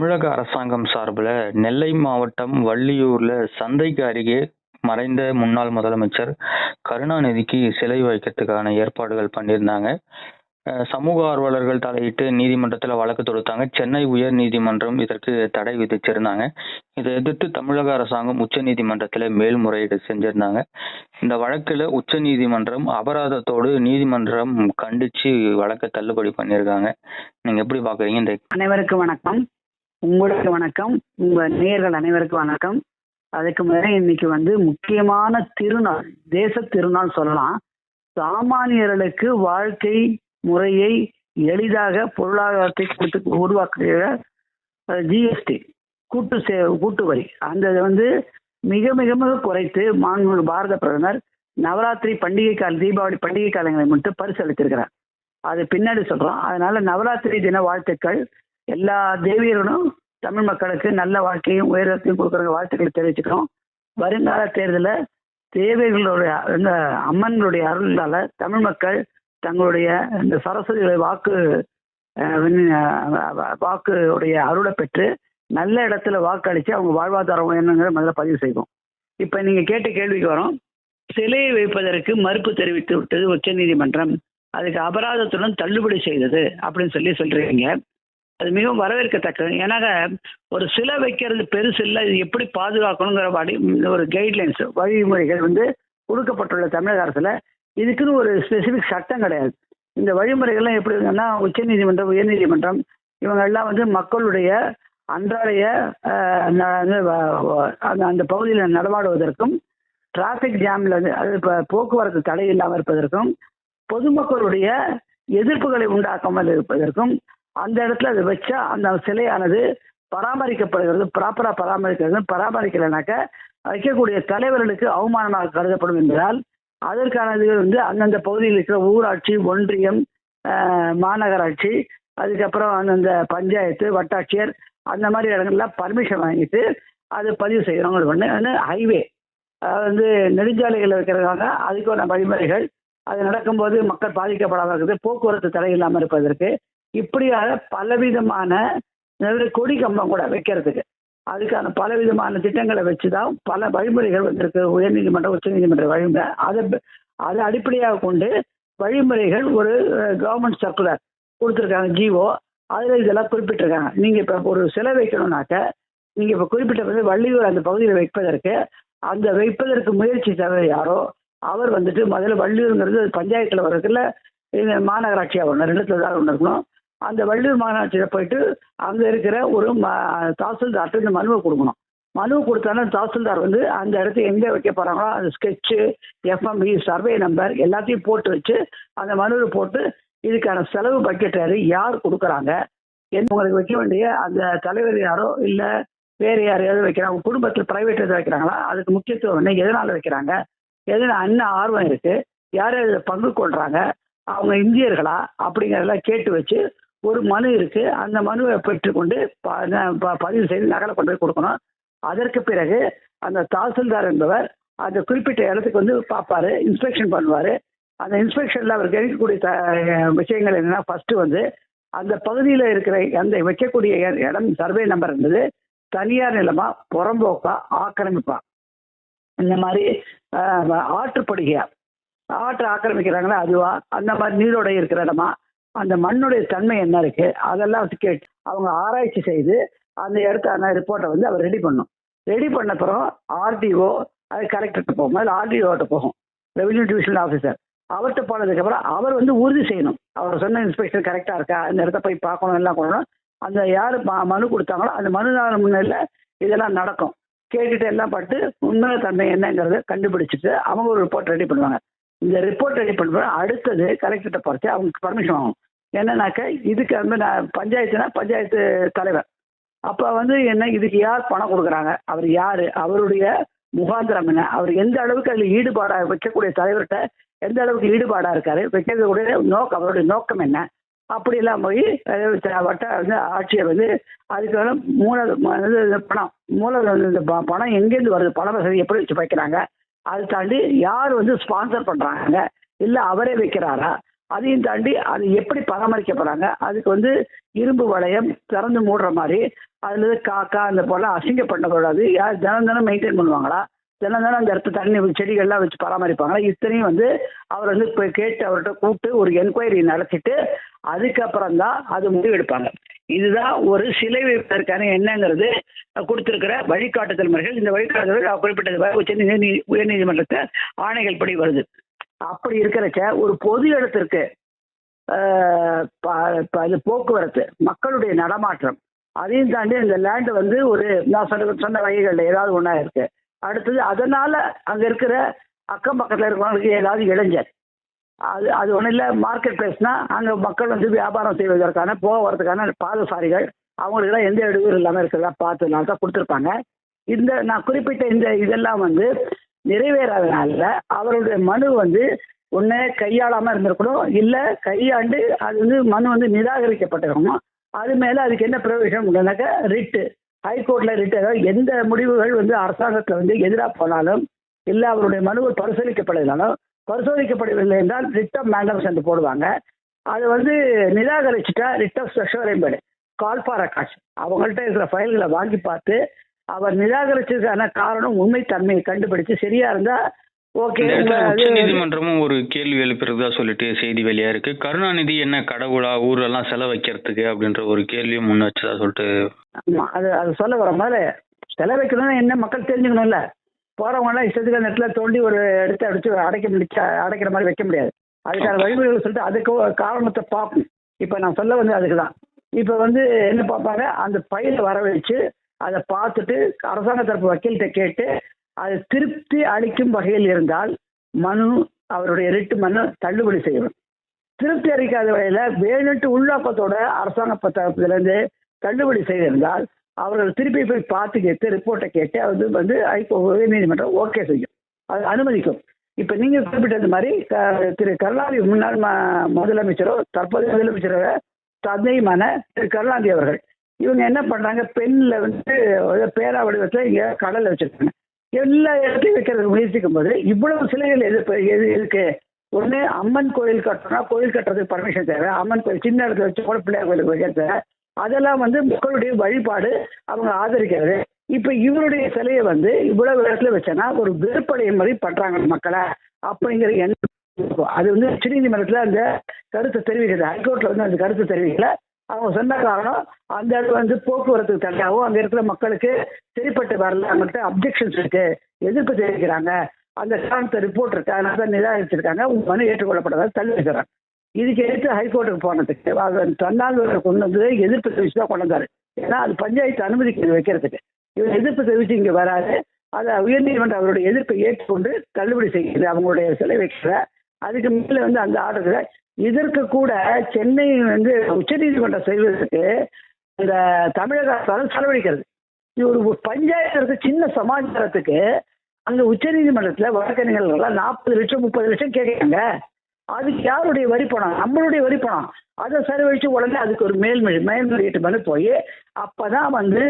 தமிழக அரசாங்கம் சார்பில் நெல்லை மாவட்டம் வள்ளியூர்ல சந்தைக்கு அருகே மறைந்த முன்னாள் முதலமைச்சர் கருணாநிதிக்கு சிலை வைக்கிறதுக்கான ஏற்பாடுகள் பண்ணியிருந்தாங்க. சமூக ஆர்வலர்கள் தலையிட்டு நீதிமன்றத்தில் வழக்கு தொடுத்தாங்க. சென்னை உயர் நீதிமன்றம் இதற்கு தடை விதிச்சிருந்தாங்க. இதை எதிர்த்து தமிழக அரசாங்கம் உச்ச நீதிமன்றத்தில் மேல்முறையீடு செஞ்சிருந்தாங்க. இந்த வழக்கில் உச்ச நீதிமன்றம் அபராதத்தோடு நீதிமன்றம் கண்டிச்சு வழக்கை தள்ளுபடி பண்ணியிருக்காங்க. நீங்க எப்படி பாக்குறீங்க இந்த அனைவருக்கும் வணக்கம். உங்களுக்கு வணக்கம் உங்க நேயர்கள் அனைவருக்கும் வணக்கம். அதுக்கு முன்னே இன்னைக்கு வந்து முக்கியமான திருநாள் தேச திருநாள் சொல்லலாம். சாமானியர்களுக்கு வாழ்க்கை முறையை எளிதாக பொருளாதாரத்தை கொடுத்து உருவாக்குகிற ஜிஎஸ்டி கூட்டு சே கூட்டு வரி. அந்த வந்து மிக மிக மிக குறைத்து மாண்பு பாரத பிரதமர் நவராத்திரி பண்டிகை கால தீபாவளி பண்டிகை காலங்களை மட்டும் பரிசு அளித்திருக்கிறார் அது பின்னாடி சொல்றோம். அதனால நவராத்திரி தின வாழ்த்துக்கள். எல்லா தேவியர்களும் தமிழ் மக்களுக்கு நல்ல வாழ்க்கையும் உயரத்தையும் கொடுக்குற வாழ்த்துக்களை தெரிவிச்சுக்கிறோம். வருங்கால தேர்தலில் தேவைகளுடைய இந்த அம்மன்களுடைய அருளால தமிழ் மக்கள் தங்களுடைய இந்த சரஸ்வதியுடைய வாக்கு வாக்கு உடைய அருளை பெற்று நல்ல இடத்துல வாக்களித்து அவங்க வாழ்வாதாரம் என்னங்கிற முதல்ல பதிவு செய்வோம். இப்போ நீங்கள் கேட்ட கேள்விக்கு வரோம். சிலையை வைப்பதற்கு மறுப்பு தெரிவித்து விட்டது உச்சநீதிமன்றம். அதுக்கு அபராதத்துடன் தள்ளுபடி செய்தது அப்படின்னு சொல்லி சொல்கிறீங்க அது மிகவும் வரவேற்கத்தக்கது. ஏன்னாக ஒரு சிலை வைக்கிறது பெருசு இல்லை இது எப்படி பாதுகாக்கணுங்கிற வழி ஒரு கைட்லைன்ஸ் வழிமுறைகள் வந்து கொடுக்கப்பட்டுள்ள தமிழக அரசில். இதுக்குன்னு ஒரு ஸ்பெசிஃபிக் சட்டம் கிடையாது. இந்த வழிமுறைகள்லாம் எப்படி இருக்குன்னா உச்சநீதிமன்றம் உயர்நீதிமன்றம் இவங்க எல்லாம் வந்து மக்களுடைய அன்றாடைய அந்த அந்த பகுதியில் நடமாடுவதற்கும் டிராஃபிக் ஜாமில் வந்து அது இப்போ போக்குவரத்து தடை இல்லாமல் இருப்பதற்கும் பொதுமக்களுடைய எதிர்ப்புகளை உண்டாக்காமல் இருப்பதற்கும் அந்த இடத்துல அதை வச்சா அந்த சிலையானது பராமரிக்கப்படுகிறது ப்ராப்பரா பராமரிக்கிறது. பராமரிக்கலைனாக்க வைக்கக்கூடிய தலைவர்களுக்கு அவமானமாக கருதப்படும் என்பதால் அதற்கான இது வந்து அந்தந்த பகுதியில் இருக்கிற ஊராட்சி ஒன்றியம் மாநகராட்சி அதுக்கப்புறம் அந்தந்த பஞ்சாயத்து வட்டாட்சியர் அந்த மாதிரி இடங்கள்ல பர்மிஷன் வாங்கிட்டு அது பதிவு செய்யறவங்க ஒன்று ஹைவே வந்து நெடுஞ்சாலைகளில் இருக்கிறதாங்க அதுக்கான வழிமுறைகள் அது நடக்கும்போது மக்கள் பாதிக்கப்படாமல் இருக்குது போக்குவரத்து தடை இல்லாமல் இருப்பதற்கு இப்படியாக பலவிதமான கொடி கம்பம் கூட வைக்கிறதுக்கு. அதுக்கான பலவிதமான திட்டங்களை வச்சு தான் பல வழிமுறைகள் வந்திருக்கு. உயர்நீதிமன்றம் உச்சநீதிமன்ற வழிமுறை. அதை அதை அடிப்படையாக கொண்டு வழிமுறைகள் ஒரு கவர்மெண்ட் சர்க்குலர் கொடுத்துருக்காங்க ஜிஓ அதில் இதெல்லாம் குறிப்பிட்டிருக்காங்க. நீங்கள் இப்போ ஒரு சிலை வைக்கணும்னாக்க நீங்கள் இப்போ குறிப்பிட்ட வந்து வள்ளியூர் அந்த பகுதியில் வைப்பதற்கு அந்த வைப்பதற்கு முயற்சி தவிர யாரோ அவர் வந்துட்டு முதல்ல வள்ளியூருங்கிறது பஞ்சாயத்தில் வர்றதுல மாநகராட்சியாக ஒன்று ரெண்டுத்தில் தான் ஒன்று இருக்கணும். அந்த வள்ளியூர் மாநகராட்சியில் போயிட்டு அங்கே இருக்கிற ஒரு ம தாசில்தார்கிட்ட இந்த மனுவை கொடுக்கணும். மனு கொடுத்தாலும் தாசில்தார் வந்து அந்த இடத்த எங்கே வைக்க போகிறாங்களோ அந்த ஸ்கெட்சு எஃப்எம்பி சர்வே நம்பர் எல்லாத்தையும் போட்டு வச்சு அந்த மனுவில் போட்டு இதுக்கான செலவு பட்ஜெட் யார் கொடுக்குறாங்க? என்ன உங்களுக்கு வைக்க வேண்டிய அந்த தலைவர் யாரோ இல்லை வேறு யாரையாவது வைக்கிறாங்க? குடும்பத்தில் ப்ரைவேட் எதாவது வைக்கிறாங்களா? அதுக்கு முக்கியத்துவம் என்ன? எதனால் வைக்கிறாங்க? எதில் என்ன ஆர்வம் இருக்குது யார் யார் பங்கு கொள்கிறாங்க அவங்க இந்தியர்களா? அப்படிங்கிறதெல்லாம் கேட்டு வச்சு ஒரு மனு இருக்கு. அந்த மனுவை பெற்றுக்கொண்டு பதிவு செய்து நகலை கொண்டு போய் கொடுக்கணும். அதற்கு பிறகு அந்த தாசில்தார் என்பவர் அந்த குறிப்பிட்ட இடத்துக்கு வந்து பார்ப்பாரு இன்ஸ்பெக்ஷன் பண்ணுவார். அந்த இன்ஸ்பெக்ஷனில் அவர் கிடைக்கக்கூடிய த விஷயங்கள் என்னன்னா ஃபர்ஸ்ட் வந்து அந்த பகுதியில் இருக்கிற அந்த வைக்கக்கூடிய இட- இடம் சர்வே நம்பர் இருந்தது. தனியார் நிலமா புறம்போக்கா ஆக்கிரமிப்பா. இந்த மாதிரி ஆற்றுப்படுகையா. ஆற்று ஆக்கிரமிக்கிறாங்களா அதுவா? அந்த மாதிரி நீரோடை இருக்கிற இடமா? அந்த மண்ணுடைய தன்மை என்ன இருக்கு? அதெல்லாம் கேட்டு அவங்க ஆராய்ச்சி செய்து அந்த இடத்தான ரிப்போர்ட்டை வந்து அவர் ரெடி பண்ணும் ரெடி பண்ண பிறகு ஆர்டிஓ அது கலெக்டர்கிட்ட போகும். அதில் ஆர்டிஓட்ட போகும். ரெவென்யூ டிவிஷனல் ஆஃபீஸர் அவர்கிட்ட போனதுக்கப்புறம் அவர் வந்து உறுதி செய்யணும். அவர் சொன்ன இன்ஸ்பெக்ஷன் கரெக்டாக இருக்கா? அந்த இடத்த போய் பார்க்கணும் எல்லாம் பண்ணணும். அந்த யார் மனு கொடுத்தாங்களோ அந்த மனுதாரர் முன்னில் இதெல்லாம் நடக்கும். கேட்டுட்டு எல்லாம் பட்டு உண்மையான தன்மை என்னங்கிறத கண்டுபிடிச்சிட்டு அவங்க ஒரு ரிப்போர்ட் ரெடி பண்ணுவாங்க. இந்த ரிப்போர்ட் ரெடி பண்ணுற அடுத்தது கலெக்டர்கிட்ட பறிச்சு அவங்களுக்கு பர்மிஷன் ஆகும் என்னன்னாக்க இதுக்கு வந்து நான் பஞ்சாயத்துனா பஞ்சாயத்து தலைவர். அப்போ வந்து என்ன இதுக்கு யார் பணம் கொடுக்குறாங்க? அவர் யார்? அவருடைய முகாந்திரம் என்ன? அவர் எந்த அளவுக்கு அதில் ஈடுபாடாக வைக்கக்கூடிய தலைவர்கிட்ட எந்த அளவுக்கு ஈடுபாடாக இருக்காரு? வைக்கிறதுடைய நோக்கம் அவருடைய நோக்கம் என்ன? அப்படிலாம் போய் வட்ட வந்து ஆட்சியர் வந்து அதுக்கான மூல ம- இது பணம் மூல இந்த ப- பணம் எங்கேருந்து வருது? பண வசதி எப்படி வச்சு வைக்கிறாங்க? அதை தாண்டி யார் வந்து ஸ்பான்சர் பண்ணுறாங்க இல்லை அவரே வைக்கிறாரா? அதையும் தாண்டி அது எப்படி பராமரிக்க அதுக்கு வந்து இரும்பு வளையம் திறந்து மூடுற மாதிரி அதுல காக்கா அந்த போல அசிங்கப்படக்கூடாது. யார் தினம் தினம் மெயின்டைன் பண்ணுவாங்களா? தினம் தினம் அந்த இடத்துல தண்ணி செடிகள்லாம் வச்சு பராமரிப்பாங்களா? இத்தனையும் வந்து அவர் வந்து போய் கேட்டு அவர்கிட்ட கூப்பிட்டு ஒரு என்கொயரி நடத்திட்டு அதுக்கப்புறம் தான் அது முடிவு எடுப்பாங்க இதுதான் ஒரு சிலை வைப்பதற்கான என்னங்கிறது கொடுத்திருக்கிற வழிகாட்டுதல் முறைகள் இந்த வழிகாட்டுதல் குறிப்பிட்டது உச்ச உயர்நீதிமன்றத்தை ஆணைகள் படி வருது. அப்படி இருக்கிறச்ச ஒரு பொது இடத்திற்கு அது இது போக்குவரத்து மக்களுடைய நடமாட்டம் அதையும் தாண்டி இந்த லேண்டு வந்து ஒரு நான் சொன்ன சொன்ன வகைகளில் ஏதாவது ஒன்றா இருக்கு. அடுத்தது அதனால அங்கே இருக்கிற அக்கம் பக்கத்தில் இருக்கிறவங்களுக்கு ஏதாவது இளைஞர் அது அது ஒன்றும் இல்லை மார்க்கெட் பிளேஸ்னால் அங்கே மக்கள் வந்து வியாபாரம் செய்வதற்கான போக வரதுக்கான பாதசாரிகள் அவங்களுக்குலாம் எந்த இடையூறு இல்லாமல் இருக்கிறதா பார்த்ததுனால தான் கொடுத்துருப்பாங்க. இந்த நான் குறிப்பிட்ட இந்த இதெல்லாம் வந்து நிறைவேறாதனால அவருடைய மனு வந்து ஒன்று கையாளாமல் இருந்திருக்கணும். இல்லை கையாண்டு அது வந்து மனு வந்து நிராகரிக்கப்பட்டிருக்கணும். அது மேலே அதுக்கு என்ன பிரயோஜனம் உண்டுனாக்கா ரிட்டு ஹைகோர்ட்டில் ரிட்டு அதாவது எந்த முடிவுகள் வந்து அரசாங்கத்தில் வந்து எதிராக போனாலும் இல்லை அவருடைய மனுவை பரிசீலிக்கப்படவில்லைனாலும் பரிசோதிக்கப்படவில்லை என்றால் ரிட் ஆஃப் மேண்டர்ஸ் என்று போடுவாங்க. அது வந்து நிராகரிச்சுட்டா writ of special call for அக்காஷ் அவங்கள்ட்ட இருக்கிற ஃபைல்களை வாங்கி பார்த்து அவர் நிராகரிச்சதுக்கான காரணம் உண்மை தன்மையை கண்டுபிடிச்சு சரியா இருந்தா ஓகே. நீதிமன்றமும் ஒரு கேள்வி எழுப்புறதா சொல்லிட்டு செய்தி வெளியா இருக்கு. கருணாநிதி என்ன கடவுளா ஊரெல்லாம் செலவு வைக்கிறதுக்கு அப்படின்ற ஒரு கேள்வியும் முன் வச்சதா சொல்லிட்டு ஆமா, அது அது சொல்ல வர முதல்ல செலவைக்கணும்னா என்ன மக்கள் தெரிஞ்சுக்கணும்ல. போறவங்க எல்லாம் இஷ்டத்துக்கு அந்த இடத்துல தோண்டி ஒரு இடத்த அடிச்சு அடைக்க அடைக்கிற மாதிரி வைக்க முடியாது. அதுக்கான வழிமுறைகள் சொல்லிட்டு அதுக்கு காரணத்தை பார்க்கணும் இப்போ நான் சொல்ல வந்து அதுக்கு தான் இப்போ வந்து என்ன பார்ப்பாங்க? அந்த பையில வர வச்சு அதை பார்த்துட்டு அரசாங்க தரப்பு வக்கீல்கிட்ட கேட்டு அது திருப்தி அளிக்கும் வகையில் இருந்தால் மனு அவருடைய ரிட்டு மனு தள்ளுபடி செய்யணும். திருப்தி அளிக்காத வகையில் வேணுட்டு உள்நோக்கத்தோட அரசாங்க பத்திரத்திலிருந்து தள்ளுபடி செய்திருந்தால் அவர்கள் திருப்பி போய் பார்த்து கேட்டு ரிப்போர்ட்டை கேட்டு அது வந்து ஹைகோ உயர்நீதிமன்றம் ஓகே செய்யும். அது அனுமதிக்கும். இப்போ நீங்கள் குறிப்பிட்டது மாதிரி க- திரு கருணாநிதி முன்னாள் ம- முதலமைச்சரோ தற்போதைய முதலமைச்சரோ தந்தையுமான திரு கருணாநிதி அவர்கள் இவங்க என்ன பண்ணுறாங்க பெண்ணில் வந்து பேரா வடிவத்தில் இங்கே கடலில் வச்சுருக்காங்க. எல்லா இடத்தையும் வைக்கிறது முயற்சிக்கும் போது இவ்வளவு சிலைகள் எது எது இருக்கு ஒன்று அம்மன் கோயில் கட்டணும்னா கோயில் கட்டுறதுக்கு பர்மிஷன் தேவை. அம்மன் கோயில் சின்ன இடத்துல வச்சு கூட பிள்ளையார் கோயிலுக்கு வைக்க தேவை. அதெல்லாம் வந்து மக்களுடைய வழிபாடு அவங்க ஆதரிக்கிறது. இப்போ இவருடைய சிலையை வந்து இவ்வளவு இடத்துல வச்சேன்னா ஒரு வெறுப்படைய மாதிரி பண்றாங்க மக்களை அப்படிங்கிற எண்ணம் அது வந்து உச்சநீதிமன்றத்தில் அந்த கருத்தை தெரிவிக்கிறது ஹைகோர்ட்ல வந்து அந்த கருத்தை தெரிவிக்கல. அவங்க சொன்ன காரணம் அந்த இடத்துல வந்து போக்குவரத்துக்கு தடையாகவும் அந்த இருக்கிற மக்களுக்கு சரிப்பட்டு வரல. அவங்கள்ட்ட அப்ஜெக்ஷன்ஸ் இருக்கு. எதிர்ப்பு தெரிவிக்கிறாங்க. அந்த காரணத்தை ரிப்போர்ட் இருக்கு. அதனால தான் நிராகரிச்சிருக்காங்க. உங்க மனு ஏற்றுக்கொள்ளப்படாத தள்ளி வைக்கிறாங்க இதுக்கு எடுத்து ஹைகோர்ட்டுக்கு போனதுக்கு அவர் தன்னால் கொண்டு வந்து எதிர்ப்பு தெரிவிச்சு தான் கொண்டு வந்தாரு. ஏன்னா அது பஞ்சாயத்து அனுமதிக்கு வைக்கிறதுக்கு. இவர் எதிர்ப்பு தெரிவித்து இங்கே வராது அதை உயர்நீதிமன்றம் அவருடைய எதிர்ப்பை ஏற்றுக்கொண்டு தள்ளுபடி செய்கிறது அவங்களுடைய சிலை வைக்கிற அதுக்கு மேலே வந்து அந்த ஆர்டர் இதற்கு கூட சென்னை வந்து உச்சநீதிமன்றம் செய்வதற்கு இந்த தமிழக அரசால் செலவழிக்கிறது இவர் ஒரு பஞ்சாயத்து சின்ன சமாச்சாரத்துக்கு அந்த உச்சநீதிமன்றத்தில் வழக்கறிஞர்கள்லாம் நாற்பது லட்சம் முப்பது லட்சம் கேட்குறாங்க. அதுக்கு யாருடைய வரி பணம் நம்மளுடைய வரி பணம் அதை செலவழிச்சு உடனே அதுக்கு ஒரு மேல்முறை மேல்முறையீட்டு மனு போய் அப்பதான் வந்து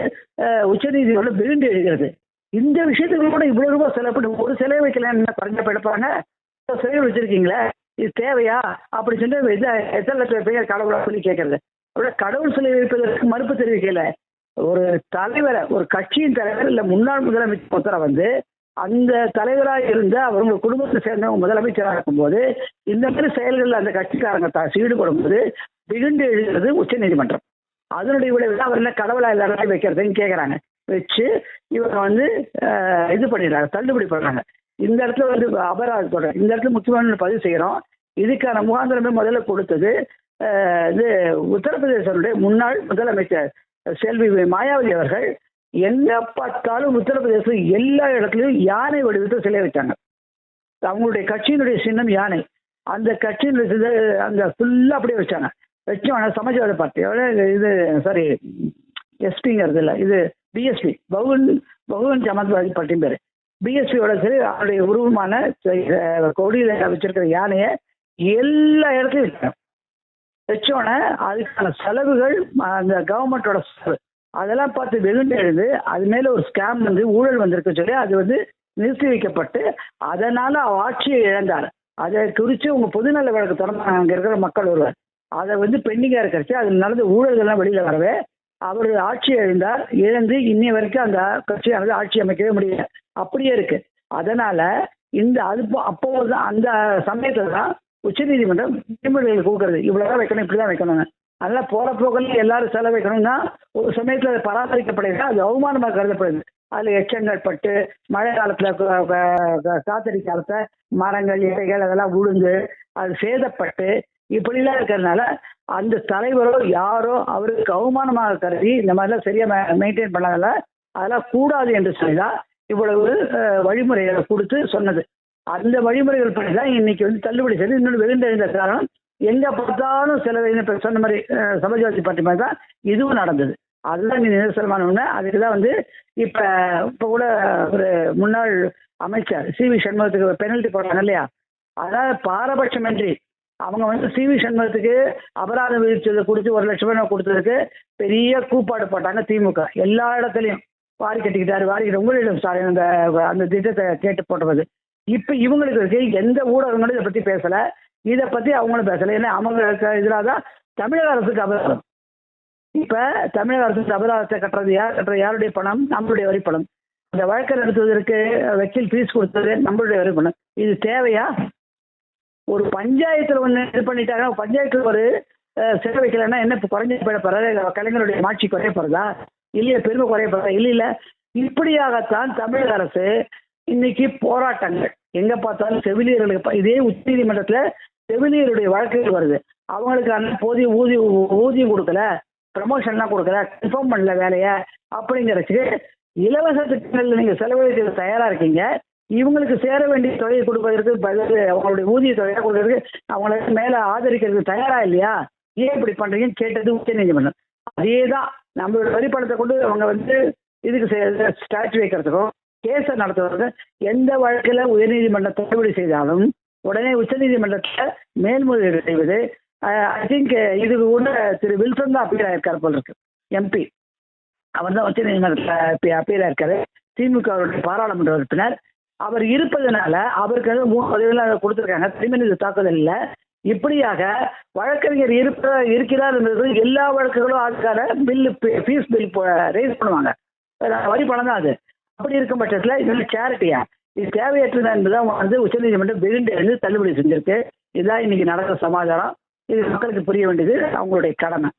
உச்சநீதிமன்றம் விரும்பி எழுகிறது இந்த விஷயத்துக்கு கூட இவ்வளவு ரூபாய் செலவு பண்ணி ஒரு சிலை வைக்கலாம் என்ன குறைஞ்ச எடுப்பாங்க இவ்வளவு சிலை வச்சிருக்கீங்களே இது தேவையா? அப்படி சொல்லி இது எத்தனை லட்சம் பேர் கடவுளா சொல்லி கேட்கறது. அப்படியே கடவுள் சிலை வைப்பதற்கு மறுப்பு தெரிவிக்கல. ஒரு தலைவரை ஒரு கட்சியின் தலைவர் இல்லை முன்னாள் முதலமைச்சர் ஒருத்தரை வந்து அந்த தலைவராக இருந்த அவங்க குடும்பத்தை சேர்ந்தவங்க முதலமைச்சராக இருக்கும்போது இந்த மாதிரி செயல்களில் அந்த கட்சிக்காரங்க த- ஈடுபடும் போது திகுண்டு எழுகிறது உச்ச நீதிமன்றம். அதனுடைய விளைவு அவர் என்ன கடவுளா இல்லாத வைக்கிறதுன்னு கேட்குறாங்க வச்சு இவங்க வந்து இது பண்ணிடுறாங்க தள்ளுபடி பண்றாங்க. இந்த இடத்துல வந்து அபராதத்தோட இந்த இடத்துல முக்கியமான பதிவு செய்கிறோம் இதுக்கான முகாந்திரமே முதல்ல கொடுத்தது இது உத்தரப்பிரதேசனுடைய முன்னாள் முதலமைச்சர் செல்வி மாயாவதி அவர்கள். என்ன பார்த்தாலும் உத்தரப்பிரதேசம் எல்லா இடத்துலயும் யானை வடிவத்தில் சிலை வச்சாங்க. அவங்களுடைய கட்சியினுடைய சின்னம் யானை. அந்த கட்சியினுடைய அந்த ஃபுல்லா அப்படியே வச்சாங்க. வச்சோம் சமாஜ்வாத பார்ட்டியோட இது சாரி எஸ்பிங்கிறது இல்லை இது பிஎஸ்பி பகுன் பகுவன் சமாஜ்வாதி பார்ட்டியும் பேர். பிஎஸ்பியோட சரி அவருடைய உருவமான கொடியில் வச்சிருக்கிற யானையை எல்லா இடத்துலையும் வச்சாங்க. வச்சோடனே அதுக்கான செலவுகள் அந்த கவர்மெண்டோட செலவு. அதெல்லாம் பார்த்து வெகுண்டு எழுந்து அது மேல ஒரு ஸ்கேம் வந்து ஊழல் வந்திருக்கு சொல்லி அது வந்து நிறுத்தி வைக்கப்பட்டு அதனால அவர் ஆட்சியை இழந்தார். அதை குறித்து உங்க பொதுநல வழக்கு தொடர்பாக அங்கே இருக்கிற மக்கள் ஒருவர் அதை வந்து பெண்டிங்காக இருக்கிறச்சு அது நடந்த ஊழல்கள்லாம் வெளியில் வரவே அவர் ஆட்சி எழுந்தார் இழந்து இன்னி வரைக்கும் அந்த கட்சியானது ஆட்சி அமைக்கவே முடியல. அப்படியே இருக்கு. அதனால இந்த அது அப்போது தான் அந்த சமயத்தில் தான் உச்சநீதிமன்றம் விதிமுறைகள் கொடுக்கறது. இவ்வளோதான் வைக்கணும் இப்படி தான் வைக்கணும் அதனால போற போக்கில் எல்லாரும் செலவழிக்கணும்னா ஒரு சமயத்துல அது பராமரிக்கப்படுது அது அவமானமாக கருதப்படுது அதுல எச்சங்கள் பட்டு மழை காலத்துல காத்தடி காலத்துல மரங்கள் இலைகள் அதெல்லாம் உளுந்து அது சேதப்பட்டு இப்படிலாம் இருக்கிறதுனால அந்த தலைவரோ யாரோ அவருக்கு அவமானமாக கருதி இந்த மாதிரிலாம் சரியா மெயின்டைன் பண்ணாதல அதெல்லாம் கூடாது என்று சொல்லிதான் இவ்வளவு வழிமுறைகளை கொடுத்து சொன்னது. அந்த வழிமுறைகள் படி தான் இன்னைக்கு வந்து தள்ளுபடி செய்து இன்னொன்று வெகுண்டெழுந்த காரணம் எங்க பார்த்தாலும் சில இப்ப சொன்ன மாதிரி அஹ், சமாஜ்வாதி பார்ட்டி மாதிரி தான் இதுவும் நடந்தது. அதுதான் நீ நிதர்சனமான அதுக்கு தான் வந்து இப்ப இப்ப கூட ஒரு முன்னாள் அமைச்சர் சி வி சண்முகத்துக்கு பெனல்டி போடுறாங்க இல்லையா? அதாவது பாரபட்சமின்றி அவங்க வந்து சி வி சண்முகத்துக்கு அபராதம் விதிச்சதை கொடுத்து ஒரு லட்சம் ரூபாய் கொடுத்ததுக்கு பெரிய கூப்பாடு போட்டாங்க திமுக. எல்லா இடத்துலையும் வாரி கட்டிக்கிட்டாரு வாரி உங்களிடம் ஸ்டாலின் அந்த அந்த திட்டத்தை கேட்டு போட்டது இப்ப இவங்களுக்கு இருக்கு எந்த ஊடகங்களும் இதை பத்தி பேசலை. இதை பற்றி அவங்களும் பேசல. ஏன்னா அவங்க இதில் தான் தமிழக அரசுக்கு அபராதம். இப்போ தமிழக அரசுக்கு அபராதத்தை கட்டுறது யார் கட்டுறது யாருடைய பணம்? நம்மளுடைய வரி பணம். அந்த வழக்கு நடத்துவதற்கு வக்கீல் ஃபீஸ் கொடுத்தது நம்மளுடைய வரி பணம். இது தேவையா? ஒரு பஞ்சாயத்தில் ஒன்று இது பண்ணிட்டாங்கன்னா பஞ்சாயத்தில் ஒரு சிறை வைக்கலைன்னா என்ன இப்போ குறைஞ்ச போயிட போறதா கலைஞருடைய மாட்சி குறைய இல்லையா பெருமை குறைய போறதா? இல்லை இப்படியாகத்தான் தமிழக அரசு இன்னைக்கு போராட்டங்கள். எங்க பார்த்தாலும் செவிலியர்களுக்கு இதே இதே உச்சநீதிமன்றத்துல செவிலியருடைய வழக்குகள் வருது. அவங்களுக்கான போதிய ஊதிய ஊதியம் கொடுக்கல ப்ரமோஷன்லாம் கொடுக்கல கன்ஃபார்ம் பண்ணல வேலையை அப்படிங்கிறதுக்கு இலவச திட்டங்களில் நீங்கள் செலவழிக்க தயாராக இருக்கீங்க. இவங்களுக்கு சேர வேண்டிய தொகையை கொடுப்பதற்கு பதில் அவங்களுடைய ஊதிய தொகையாக கொடுக்கறதுக்கு அவங்களுக்கு மேலே ஆதரிக்கிறதுக்கு தயாரா இல்லையா? ஏன் இப்படி பண்ணுறீங்கன்னு கேட்டது உச்ச நீதிமன்றம். அதே தான் நம்மளோட வரி பணத்தை கொண்டு அவங்க வந்து இதுக்கு ஸ்டாச்சு வைக்கிறதுக்கும் கேஸை நடத்துவதற்கு எந்த வழக்கில் உயர்நீதிமன்றம் தள்ளுபடி செய்தாலும் உடனே உச்சநீதிமன்றத்தில் மேல்முறையீடு செய்வது ஐ திங்க் இது கூட திரு வில்சன் தான் அப்பீல் ஆயிருக்கார் போல இருக்கு. எம்பி அவர் தான் உச்சநீதிமன்றத்தில் அப்பீல் ஆயிருக்காரு. திமுகவுடைய பாராளுமன்ற உறுப்பினர். அவர் இருப்பதனால அவருக்கு வந்து மூணு பதவிகள் கொடுத்துருக்காங்க. திருமணி தாக்குதல் இல்லை. இப்படியாக வழக்கறிஞர் இருப்ப இருக்கிறார் என்பது எல்லா வழக்குகளும் அதுக்கான பில்லு ஃபீஸ் பில் ரைஸ் பண்ணுவாங்க. வரி பணம் தான் அது. அப்படி இருக்கும் பட்சத்தில் இது சேரிட்டியா இது தேவையற்றதா என்பதுதான் வந்து உச்சநீதிமன்றம் வெகுண்டு தள்ளுபடி செஞ்சிருக்கு. இதுதான் இன்னைக்கு நடக்கிற சமாச்சாரம். இது மக்களுக்கு புரிய வேண்டியது அவங்களுடைய கடமை.